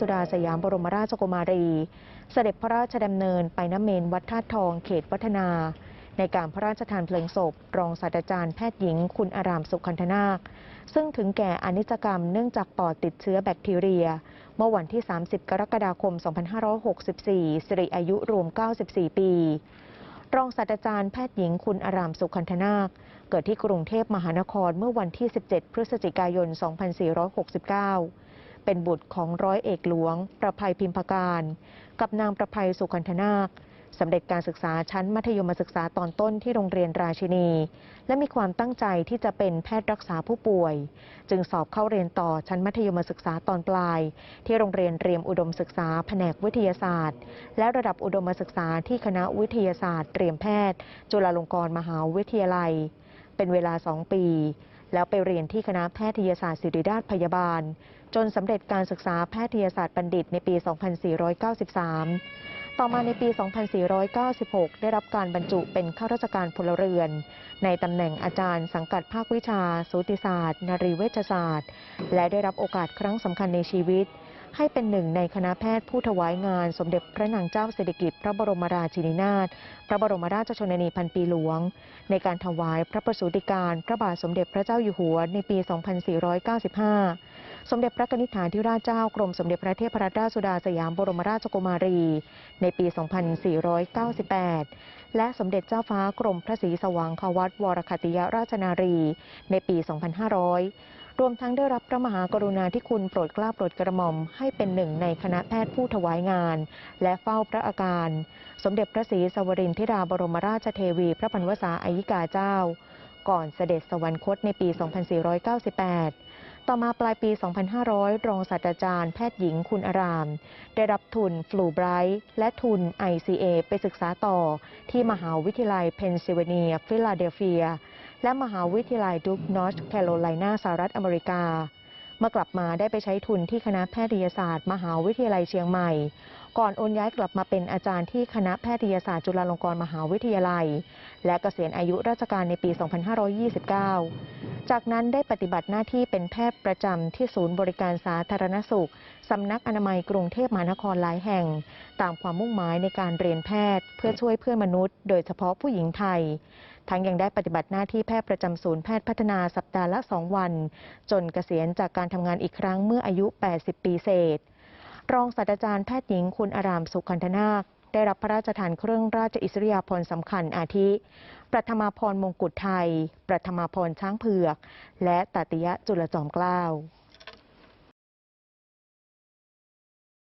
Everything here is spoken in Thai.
สุดาสยามบรมราชกุมารี เสด็จพระราชดำเนินไปน้ำเมนวัดธาตุทองเขตวัฒนา ในการพระราชทานเพลิงศพ รองศาสตราจารย์แพทย์หญิง คุณอารามสุขันธนาค ซึ่งถึงแก่อนิจกรรมเนื่องจากปอดติดเชื้อแบคทีเรีย เมื่อวันที่ 30 กรกฎาคม 2564 สิริอายุรวม 94 ปี รองศาสตราจารย์แพทย์หญิงคุณอารามสุขันธนาค เกิดที่กรุงเทพมหานครเมื่อวันที่ 17 พฤศจิกายน 2469 เป็นบุตรของร้อยเอกหลวง ประภัยพิมพการ กับนางประภัยสุขันธนาคสำเร็จการศึกษาชั้นมัธยมศึกษาตอนต้นที่โรงเรียนราชินี และมีความตั้งใจที่จะเป็นแพทย์รักษาผู้ป่วย จึงสอบเข้าเรียนต่อชั้นมัธยมศึกษาตอนปลาย ที่โรงเรียนเตรียมอุดมศึกษาแผนกวิทยาศาสตร์ และระดับอุดมศึกษาที่คณะวิทยาศาสตร์ เตรียมแพทย์ จุฬาลงกรณ์มหาวิทยาลัย เป็นเวลา 2 ปี แล้วไปเรียนที่คณะแพทยศาสตร์ศิริราชพยาบาล จนสำเร็จการศึกษาแพทยศาสตร์บัณฑิตในปี 2493 ต่อมาในปี 2496 ได้รับการบรรจุเป็นข้าราชการพลเรือน ในตำแหน่งอาจารย์สังกัดภาควิชา สูติศาสตร์ นรีเวชศาสตร์ และได้รับโอกาสครั้งสำคัญในชีวิต ให้เป็นหนึ่งในคณะแพทย์ผู้ถวายงาน สมเด็จพระนางเจ้าสิริกิติ์พระบรมราชินีนาถพระบรมราชชนนีพันปีหลวง ในการถวายพระประสูติการ พระบาทสมเด็จพระเจ้าอยู่หัวในปี 2495 สมเด็จพระนิธิฐานธิราชเจ้ากรมสมเด็จพระเทพรัตนราชสุดาสยามบรมราชกุมารี ในปี 2498 และสมเด็จเจ้าฟ้ากรมพระศรีสว่างควัตวรคติยราชนารี ในปี 2500 รวมทั้งได้รับพระมหากรุณาธิคุณโปรดเกล้าโปรดกระหม่อมให้เป็นหนึ่งในคณะแพทย์ผู้ถวายงาน และเฝ้าพระอาการ สมเด็จพระศรีสวรินทิดาบรมราชเทวี พระพันวษาอายิกาเจ้า ก่อนเสด็จสวรรคตในปี 2498 ต่อมาปลายปี 2500 รองศาสตราจารย์แพทย์หญิงคุณอาราม ได้รับทุนฟลูไบรท์และทุน ICA ไปศึกษาต่อ ที่มหาวิทยาลัยเพนซิลเวเนีย ฟิลาเดลเฟีย และมหาวิทยาลัยดูกนอร์ทแคโรไลนาสหรัฐอเมริกา เมื่อกลับมาได้ไปใช้ทุนที่คณะแพทยศาสตร์ มหาวิทยาลัยเชียงใหม่ ก่อนโอนย้ายกลับมาเป็นอาจารย์ที่คณะแพทยศาสตร์จุฬาลงกรณ์มหาวิทยาลัย และเกษียณอายุราชการในปี 2529 จากนั้นได้ปฏิบัติหน้าที่เป็นแพทย์ประจำที่ศูนย์บริการสาธารณสุขสำนักอนามัยกรุงเทพมหานครหลายแห่ง ตามความมุ่งหมายในการเรียนแพทย์ เพื่อช่วยเพื่อนมนุษย์ โดยเฉพาะผู้หญิงไทย ทั้งยังได้ปฏิบัติหน้าที่แพทย์ประจำศูนย์แพทย์พัฒนาสัปดาห์ละ 2 วัน จนเกษียณจากการทำงานอีกครั้งเมื่ออายุ 80 ปีเศษ รองศาสตราจารย์แพทย์หญิงคุณอารามสุขันธนาคได้รับพระราชทานเครื่องราชอิสริยาภรณ์สำคัญอาทิ ประธมาพรมงกุฎไทย ประธมาพรช้างเผือก และตติยะจุลจอมเกล้า